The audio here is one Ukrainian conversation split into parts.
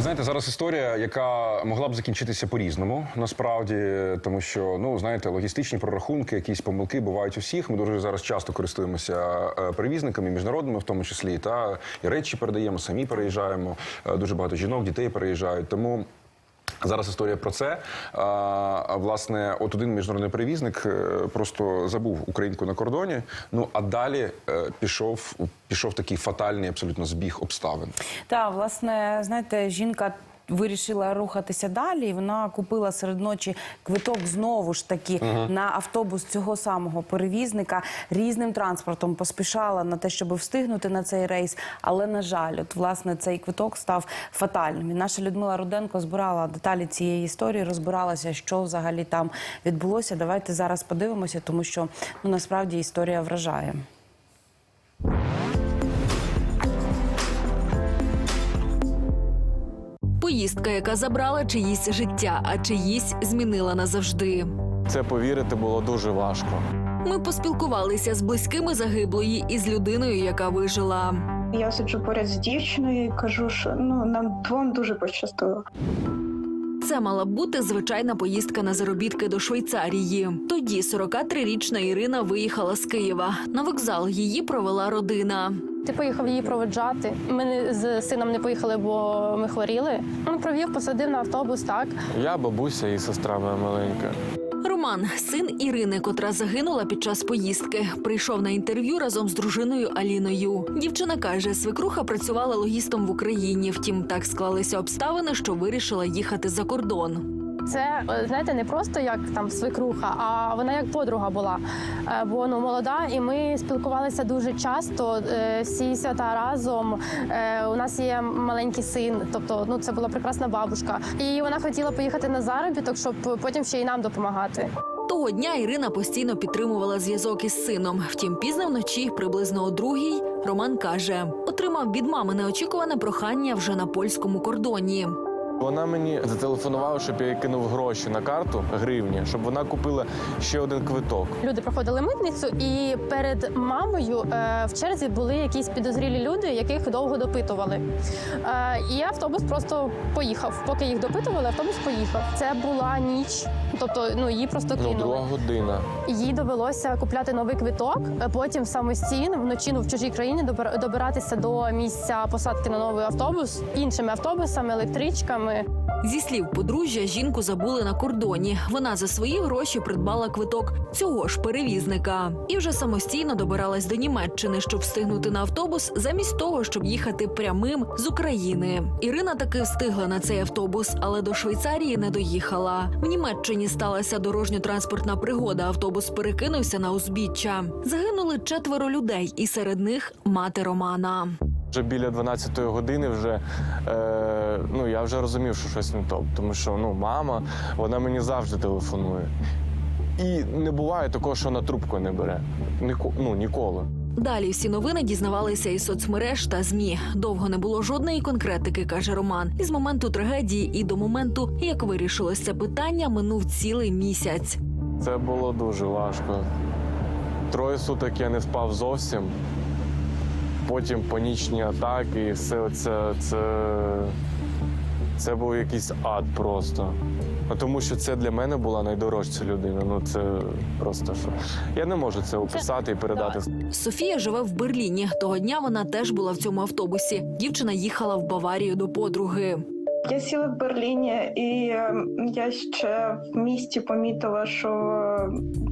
Ви знаєте, зараз історія, яка могла б закінчитися по-різному, насправді, тому що ну знаєте, логістичні прорахунки, якісь помилки бувають у всіх. Ми дуже зараз часто користуємося е, перевізниками, міжнародними, в тому числі, та і речі передаємо, самі переїжджаємо. Е, Дуже багато жінок, дітей переїжджають. Тому Зараз історія про це. А, власне, от один міжнародний перевізник е, просто забув українку на кордоні. Ну а далі е, пішов, пішов такий фатальний абсолютно збіг обставин. Та власне, знаєте, жінка. Вирішила рухатися далі. і Вона купила серед ночі квиток знову ж таки на автобус цього самого перевізника різним транспортом. Поспішала на те, щоб встигнути на цей рейс. Але на жаль, от власне цей квиток став фатальним. І наша Людмила Руденко збирала деталі цієї історії, розбиралася, що взагалі там відбулося. Давайте зараз подивимося, тому що ну насправді історія вражає. Поїздка, яка забрала чиїсь життя, а чиїсь змінила назавжди. Це повірити було дуже важко. Ми поспілкувалися з близькими загиблої і з людиною, яка вижила. Я сиджу поряд з дівчиною і кажу, що ну нам двом дуже пощастило. Це мала бути звичайна поїздка на заробітки до Швейцарії. Тоді 43-річна Ірина виїхала з Києва. На вокзал її провела родина. Ти поїхав її проведжати. Ми з сином не поїхали, бо ми хворіли. Він провів, посадив на автобус, так. Я, бабуся і сестра моя маленька. Роман, син Ірини, котра загинула під час поїздки, прийшов на інтерв'ю разом з дружиною Аліною. Дівчина каже, свекруха працювала логістом в Україні. Втім, так склалися обставини, що вирішила їхати за кордон. Це е, знаєте, не просто як там свекруха, а вона як подруга була. Е, Бо ну молода, і ми спілкувалися дуже часто. е, Всі свята разом. У нас є маленький син, тобто ну це була прекрасна бабушка. І вона хотіла поїхати на заробіток, щоб потім ще й нам допомагати. Того дня Ірина постійно підтримувала зв'язок із сином. Втім, пізно вночі, приблизно о другій, Роман каже, отримав від мами неочікуване прохання вже на польському кордоні. Вона мені зателефонувала, щоб я кинув гроші на карту гривні, щоб вона купила ще один квиток. Люди проходили митницю, і перед мамою е, в черзі були якісь підозрілі люди, яких довго допитували. Е, і автобус просто поїхав. Поки їх допитували, автобус поїхав. Це була ніч, тобто ну її просто Ну, кинули. друга година. Їй довелося купляти новий квиток, е, потім самостійно вночі ну, в чужій країні добиратися до місця посадки на новий автобус іншими автобусами, електричками. Зі слів подружжя, жінку забули на кордоні. Вона за свої гроші придбала квиток цього ж перевізника і вже самостійно добиралась до Німеччини, щоб встигнути на автобус, замість того, щоб їхати прямим з України. Ірина таки встигла на цей автобус, але до Швейцарії не доїхала. В Німеччині сталася дорожньо-транспортна пригода. Автобус перекинувся на узбіччя. Загинули четверо людей, і серед них мати Романа. Вже біля 12-ї години вже е, ну я вже розумів, що щось не то. Тому що ну мама, вона мені завжди телефонує. І не буває такого, що вона трубку не бере. Ніко, ну ніколи. Далі всі новини дізнавалися із соцмереж та змі. Довго не було жодної конкретики, каже Роман. Із моменту трагедії і до моменту, як вирішилось це питання, минув цілий місяць. Це було дуже важко. Троє суток я не спав зовсім. Потім панічні атаки, і все це, це, це був якийсь ад просто. А Тому що це для мене була найдорожча людина. Ну це просто що. Я не можу це описати і передати. Софія живе в Берліні. Того дня вона теж була в цьому автобусі. Дівчина їхала в Баварію до подруги. Я сіла в Берліні, і е, я ще в місті помітила, що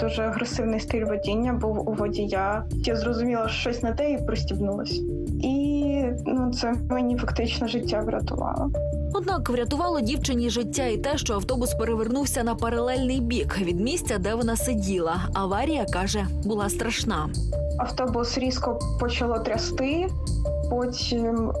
дуже агресивний стиль водіння був у водія. Я зрозуміла, що щось не те і пристібнулась. І ну це мені фактично життя врятувало. Однак врятувало дівчині життя і те, що автобус перевернувся на паралельний бік від місця, де вона сиділа. Аварія каже, була страшна. Автобус різко почало трясти, потім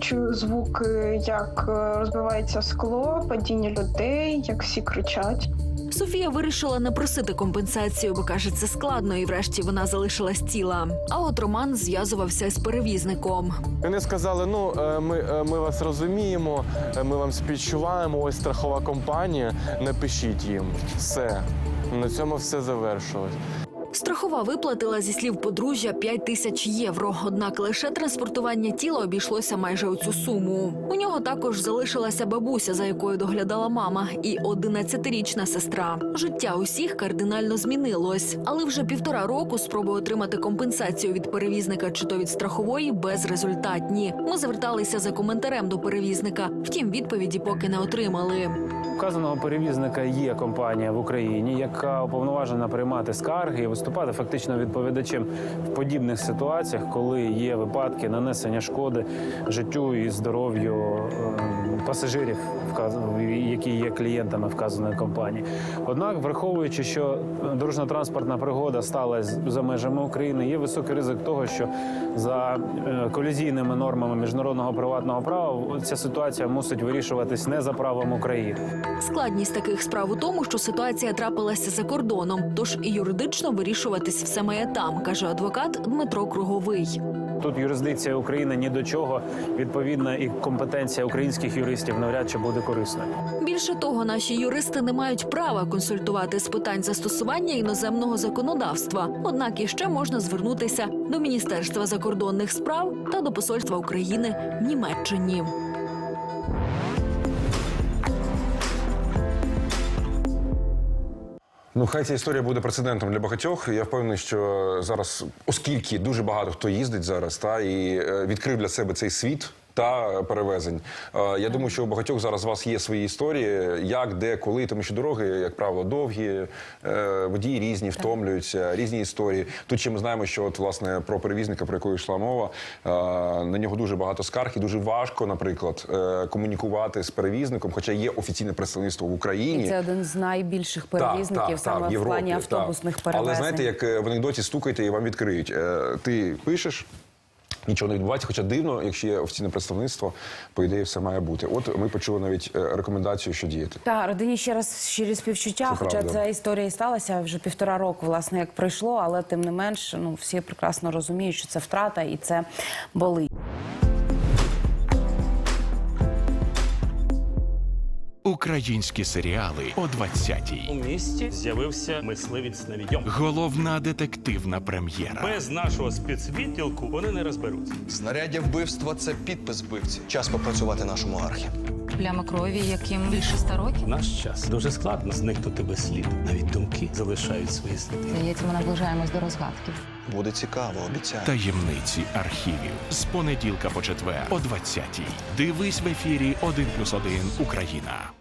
чую звук, е, як е, розбивається скло, падіння людей, як всі кричать. Софія вирішила не просити компенсацію, бо каже, це складно, і врешті вона залишилась ціла. А от Роман зв'язувався з перевізником. Вони сказали: ну е, ми, ми вас розуміємо, ми вам співчуваємо. Ось страхова компанія. Напишіть їм все. На цьому все завершилось. Страхова виплатила зі слів подружжя 5 тисяч євро. Однак лише транспортування тіла обійшлося майже у цю суму. У нього також залишилася бабуся, за якою доглядала мама, і 11-річна сестра. Життя усіх кардинально змінилось, але вже півтора року спроби отримати компенсацію від перевізника чи то від страхової безрезультатні. Ми зверталися за коментарем до перевізника. Втім, відповіді поки не отримали. Вказаного перевізника є компанія в Україні, яка уповноважена приймати скарги і виступати фактично відповідачем в подібних ситуаціях, коли є випадки нанесення шкоди життю і здоров'ю е, пасажирів, які є клієнтами вказаної компанії. Однак, враховуючи, що дорожньо-транспортна пригода сталася за межами України, є високий ризик того, що за е, колізійними нормами міжнародного приватного права ця ситуація мусить вирішуватись не за правом України. Складність таких справ у тому, що ситуація трапилася за кордоном, тож і юридично вирішуватись все має там, каже адвокат Дмитро Круговий. Тут юрисдикція України ні до чого. Відповідно, і компетенція українських юристів навряд чи буде корисною. Більше того, наші юристи не мають права консультувати з питань застосування іноземного законодавства. Однак іще можна звернутися до Міністерства закордонних справ та до Посольства України в Німеччині. Ну, хай ця історія буде прецедентом для багатьох. Я впевнений, що зараз, оскільки дуже багато хто їздить зараз, та і е, відкрив для себе цей світ. Та перевезень. Е, Я думаю, що у багатьох зараз у вас є свої історії, як, де, коли, тому що дороги, як правило, довгі, е, водії різні, втомлюються, різні історії. Тут ще ми знаємо, що от власне про перевізника, про якого йшла мова, е, на нього дуже багато скарг і дуже важко, наприклад, е, комунікувати з перевізником, хоча є офіційне представництво в Україні. І це один з найбільших перевізників Так, так, саме так, в Європі, плані автобусних так. перевезень. Але знаєте, як в анекдоті стукайте і вам відкриють. Е, Ти пишеш. Нічого не відбувається, хоча дивно, якщо є офіційне представництво, по ідеї все має бути. От ми почули навіть е, рекомендацію, що діяти. Та родині ще раз щирі співчуття, Це хоча правда. ця історія і сталася вже півтора року, власне, як пройшло, але тим не менш, ну всі прекрасно розуміють, що це втрата і це болить. Українські серіали о 20-й. У місті з'явився мисливець навідьом. Головна детективна прем'єра. Без нашого спецвідділку вони не розберуться. Знаряддя вбивства це підпис вбивці. Час попрацювати нашому архі. Пляма крові, яким більше ста років. Наш час дуже складно зникнути без сліду. Навіть думки залишають свої сліди. Здається, ми наближаємось до розгадки. Буде цікаво, обіцяю. Таємниці архівів з понеділка по четвер о 20-й. Дивись в ефірі 1+,1 Україна.